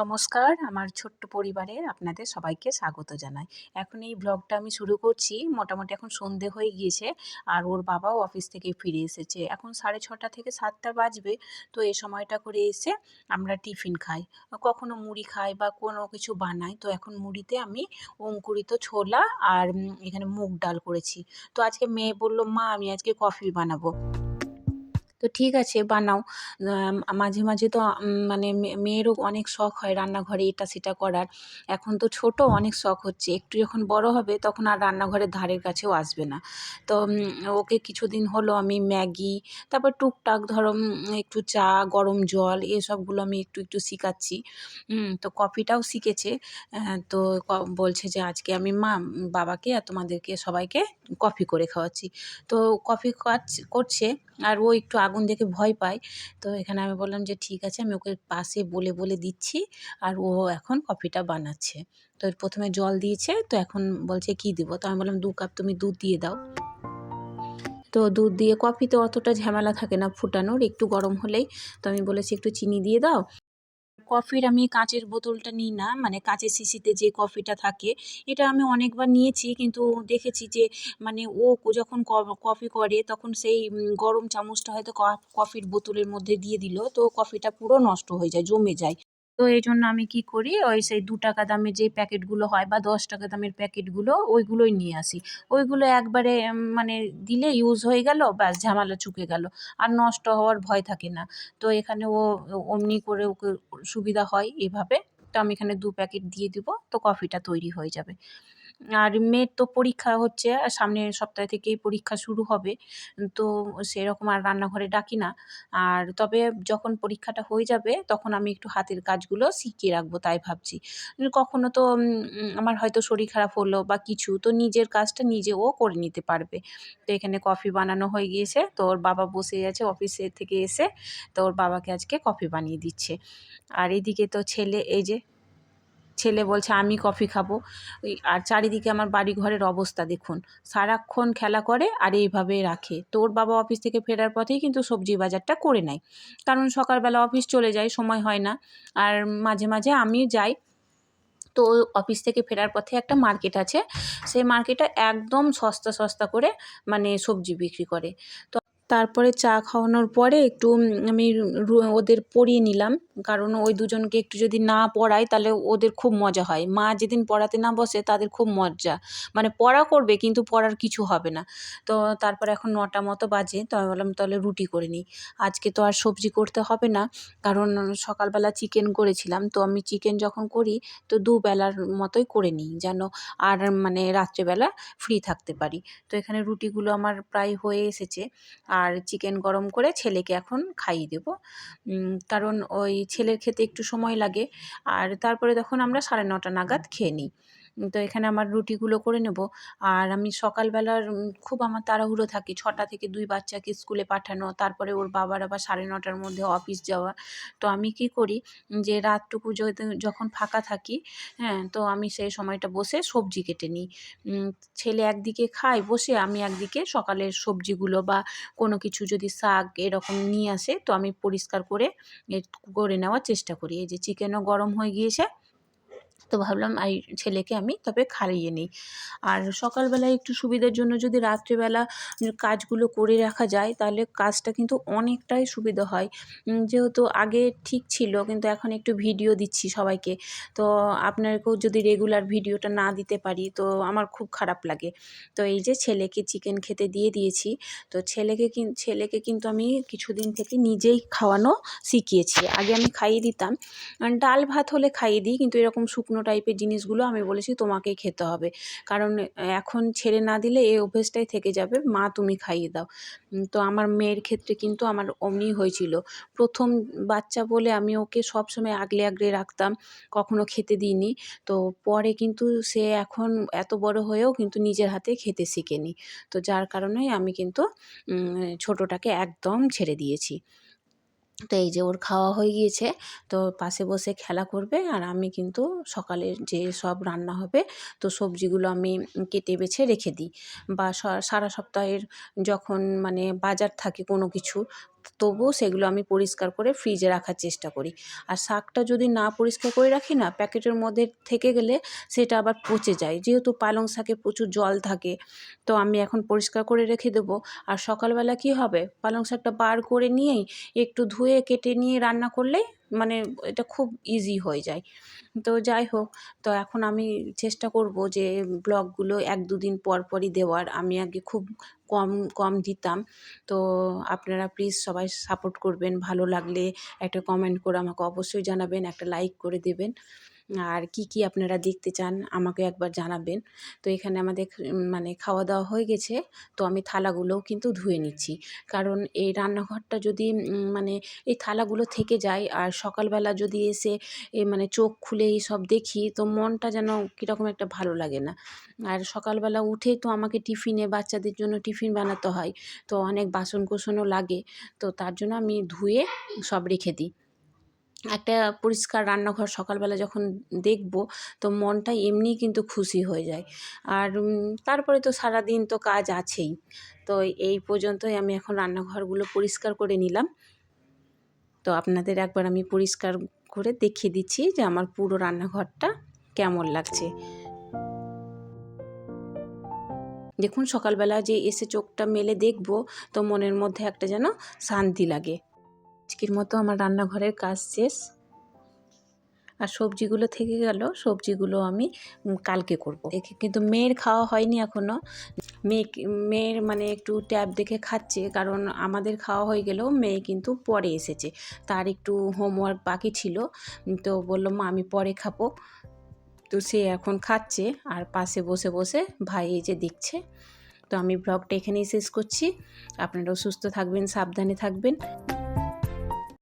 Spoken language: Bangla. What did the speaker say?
নমস্কার, আমার ছোট্ট পরিবারে আপনাদের সবাইকে স্বাগত জানাই। এখন এই ব্লগটা আমি শুরু করছি, মোটামুটি এখন সন্ধে হয়ে গিয়েছে আর ওর বাবাও অফিস থেকে ফিরে এসেছে। এখন সাড়ে ছটা থেকে সাতটা বাজবে, তো এই সময়টা করে এসে আমরা টিফিন খাই। কখনো মুড়ি খাই বা কোনো কিছু বানাই, তো এখন মুড়িতে আমি অঙ্কুরিত ছোলা আর এখানে মুগ ডাল করেছি। তো আজকে মেয়ে বলল, মা, আমি আজকে কফি বানাবো। তো ঠিক আছে, বানাও। মাঝে মাঝে তো মানে মেয়েরও অনেক শখ হয় রান্নাঘরে এটা সেটা করার। এখন তো ছোট অনেক শখ হচ্ছে। একটু যখন বড় হবে তখন আর রান্নাঘরের ধারের কাছেও আসবে না। তো ওকে কিছুদিন হলো আমি ম্যাগি, তারপর টুকটাক ধরো একটু চা, গরম জল এসবগুলো আমি একটু একটু শিখাচ্ছি। তো কফিটাও শিখেছে। তো বলছে যে আজকে আমি মা, বাবাকে আর তোমাদেরকে সবাইকে কফি করে খাওয়াচ্ছি। তো কফি করছে আর ও একটু আগুন দেখে ভয় পায়। তো এখানে আমি বললাম যে, ঠিক আছে, আমি ওকে পাশে বলে বলে দিচ্ছি আর ও এখন কফিটা বানাচ্ছে। তো প্রথমে জল দিয়েছে, তো এখন বলছে, কি দিব? তো আমি বললাম, দু কাপ তুমি দুধ দিয়ে দাও। তো দুধ দিয়ে কফিতে অতটা ঝামেলা থাকে না ফুটানোর, একটু গরম হলেই। তো আমি বলেছি, একটু চিনি দিয়ে দাও। কফির আমি কাঁচের বোতলটা নিই না মানে কাঁচের শিশিতে যে কফিটা থাকে, এটা আমি অনেকবার নিয়েছি, কিন্তু দেখেছি যে মানে ও যখন কফি করে, তখন সেই গরম চামচটা হয়তো কফির বোতলের মধ্যে দিয়ে দিল, তো কফিটা পুরো নষ্ট হয়ে যায়, জমে যায়। তো এই জন্য আমি কি করি, ওই সেই দু টাকা দামের যে প্যাকেটগুলো হয় বা দশ টাকা দামের প্যাকেটগুলো, ওইগুলোই নিয়ে আসি। ওইগুলো একবারে মানে দিলে ইউজ হয়ে গেল, ব্যাস ঝামেলা চুকে গেল। আর নষ্ট হওয়ার ভয় থাকে না। তো এখানে ও, অমনি করে ওকে সুবিধা হয় এভাবে তো আমি এখানে দু প্যাকেট দিয়ে দিব, তো কফিটা তৈরি হয়ে যাবে। আর মেয়ের তো পরীক্ষা হচ্ছে, আর সামনের সপ্তাহ থেকেই পরীক্ষা শুরু হবে। তো সেরকম আর রান্নাঘরে ডাকি না। আর তবে যখন পরীক্ষাটা হয়ে যাবে, তখন আমি একটু হাতের কাজগুলো শিখিয়ে রাখব, তাই ভাবছি। কখনো তো আমার হয়তো শরীর খারাপ হলো বা কিছু, তো নিজের কাজটা নিজে ও করে নিতে পারবে। তো এখানে কফি বানানো হয়ে গিয়েছে, তো ওর বাবা বসে আছে অফিসে থেকে এসে, তো ওর বাবাকে আজকে কফি বানিয়ে দিচ্ছে। আর এদিকে তো ছেলে, এই যে ছেলে বলছে, আমি কফি খাব। আর চারিদিকে আমার বাড়ি ঘরের অবস্থা দেখুন। সারাক্ষণ খেলা করে আর এইভাবে রাখে। তো ওর বাবা অফিস থেকে ফেরার পথেই কিন্তু সবজি বাজারটা করে নেয়। কারণ সকালবেলা অফিস চলে যায়, সময় হয় না। আর মাঝে মাঝে আমি যাই, তো অফিস থেকে ফেরার পথে একটা মার্কেট আছে। সেই মার্কেটে একদম সস্তা সস্তা করে মানে সবজি বিক্রি করে। তো তারপরে চা খাওয়ানোর পরে একটু আমি ওদের পড়িয়ে নিলাম। কারণ ওই দুজনকে একটু যদি না পড়াই, তাহলে ওদের খুব মজা হয়। মা যেদিন পড়াতে না বসে, তাদের খুব মজা। মানে পড়া করবে, কিন্তু পড়ার কিছু হবে না। তো তারপর এখন নটা মতো বাজে, তো আমি বললাম তাহলে রুটি করে নিই। আজকে তো আর সবজি করতে হবে না, কারণ সকালবেলা চিকেন করেছিলাম। তো আমি চিকেন যখন করি, তো দুবেলার মতোই করে নিই, যেন আর মানে রাত্রেবেলা ফ্রি থাকতে পারি। তো এখানে রুটিগুলো আমার প্রায় হয়ে এসেছে। আর চিকেন গরম করে ছেলেকে এখন খাইয়ে দেব। কারণ ওই ছেলের খেতে একটু সময় লাগে। আর তারপরে তখন আমরা সাড়ে নটা নাগাদ খেয়ে নিই। তো এখানে আমার রুটিগুলো করে নেব। আর আমি সকালবেলার খুব আমার তাড়াহুড়ো থাকে। ছটা থেকে দুই বাচ্চাকে স্কুলে পাঠানো, তারপরে ওর বাবার আবার সাড়ে নটার মধ্যে অফিস যাওয়া। তো আমি কি করি, যে রাতটুকু যখন ফাঁকা থাকি হ্যাঁ তো আমি সেই সময়টা বসে সবজি কেটে নিই। ছেলে একদিকে খায় বসে, আমি একদিকে সকালের সবজিগুলো বা কোনো কিছু যদি শাক এরকম নিয়ে আসে, তো আমি পরিষ্কার করে করে নেওয়ার চেষ্টা করি। এই যে চিকেনও গরম হয়ে গিয়েছে তো ভাবলাম এই ছেলেকে আমি তবে খাইয়ে নিই। আর সকালবেলায় একটু সুবিধার জন্য যদি রাত্রিবেলা কাজগুলো করে রাখা যায়, তাহলে কাজটা কিন্তু অনেকটাই সুবিধা হয়। যেহেতু আগে ঠিক ছিল, কিন্তু এখন একটু ভিডিও দিচ্ছি সবাইকে। তো আপনাকেও যদি রেগুলার ভিডিওটা না দিতে পারি, তো আমার খুব খারাপ লাগে। তো এই যে ছেলেকে চিকেন খেতে দিয়ে দিয়েছি, তো ছেলেকে ছেলেকে কিন্তু আমি কিছুদিন থেকে নিজেই খাওয়ানো শিখিয়েছি। আগে আমি খাইয়ে দিতাম। ডাল ভাত হলে খাইয়ে দিই, কিন্তু এরকম শুকনো টাইপের জিনিসগুলো আমি বলেছি তোমাকেই খেতে হবে। কারণ এখন ছেড়ে না দিলে এই অভ্যেসটাই থেকে যাবে, মা তুমি খাইয়ে দাও। তো আমার মেয়ের ক্ষেত্রে কিন্তু আমার অমনি হয়েছিল। প্রথম বাচ্চা বলে আমি ওকে সবসময় আগলে আগলে রাখতাম, কখনো খেতে দিইনি। তো পরে কিন্তু সে এখন এত বড় হয়েও কিন্তু নিজের হাতে খেতে শিখেনি। তো যার কারণেই আমি কিন্তু ছোটোটাকে একদম ছেড়ে দিয়েছি। তো এই যে ওর খাওয়া হয়ে গিয়েছে, তো পাশে বসে খেলা করবে আর আমি কিন্তু সকালে যে সব রান্না হবে, তো সবজিগুলো আমি কেটে বেছে রেখে দিই। বা সারা সপ্তাহের যখন মানে বাজার থাকে কোনো কিছু তবুও সেগুলো আমি পরিষ্কার করে ফ্রিজে রাখার চেষ্টা করি। আর শাকটা যদি না পরিষ্কার করে রাখি না, প্যাকেটের মধ্যে থেকে গেলে সেটা আবার পচে যায়। যেহেতু পালং শাকে প্রচুর জল থাকে, তো আমি এখন পরিষ্কার করে রেখে দেবো। আর সকালবেলা কি হবে? পালং শাকটা বার করে নিয়েই একটু ধুয়ে কেটে নিয়ে রান্না করলে মানে এটা খুব ইজি হয়ে যায়। তো যাই হোক, তো এখন আমি চেষ্টা করব যে ব্লগগুলো এক দুদিন পর পরই দেওয়ার। আমি আগে খুব কম কম দিতাম। তো আপনারা প্লিজ সবাই সাপোর্ট করবেন। ভালো লাগলে একটা কমেন্ট করে আমাকে অবশ্যই জানাবেন, একটা লাইক করে দেবেন। আর কি কি আপনারা দেখতে চান আমাকে একবার জানাবেন। তো এখানে আমাদের মানে খাওয়া দাওয়া হয়ে গেছে। তো আমি থালাগুলোও কিন্তু ধুয়ে নিচ্ছি। কারণ এই রান্নাঘরটা যদি মানে এই থালাগুলো থেকে যায় আর সকালবেলা যদি এসে মানে চোখ খুলে এই সব দেখি, তো মনটা যেন কীরকম একটা ভালো লাগে না। আর সকালবেলা উঠে তো আমাকে টিফিনে বাচ্চাদের জন্য টিফিন বানাতে হয়। তো অনেক বাসন কোসনও লাগে। তো তার জন্য আমি ধুয়ে সব রেখে দিই। একটা পরিষ্কার রান্নাঘর সকালবেলা যখন দেখব, তো মনটা এমনিই কিন্তু খুশি হয়ে যায়। আর তারপরে তো সারাদিন তো কাজ আছেই। তো এই পর্যন্তই আমি এখন রান্নাঘরগুলো পরিষ্কার করে নিলাম। তো আপনাদের একবার আমি পরিষ্কার করে দেখিয়ে দিচ্ছি যে আমার পুরো রান্নাঘরটা কেমন লাগছে। দেখুন সকালবেলা যে এসে চোখটা মেলে দেখব, তো মনের মধ্যে একটা যেন শান্তি লাগে। আজকের মতো আমার রান্নাঘরের কাজ শেষ। আর সবজিগুলো থেকে গেল, সবজিগুলো আমি কালকে করব। দেখে কিন্তু মেয়ের খাওয়া হয়নি এখনও মেয়ে মেয়ের মানে একটু ট্যাব দেখে খাচ্ছে, কারণ আমাদের খাওয়া হয়ে গেলেও মেয়ে কিন্তু পরে এসেছে। তার একটু হোমওয়ার্ক বাকি ছিল, তো বলল, মা, আমি পরে খাব। তো সে এখন খাচ্ছে, আর পাশে বসে বসে ভাই এই যে দেখছে। তো আমি ব্লগটা এখানেই শেষ করছি। আপনারাও সুস্থ থাকবেন, সাবধানে থাকবেন।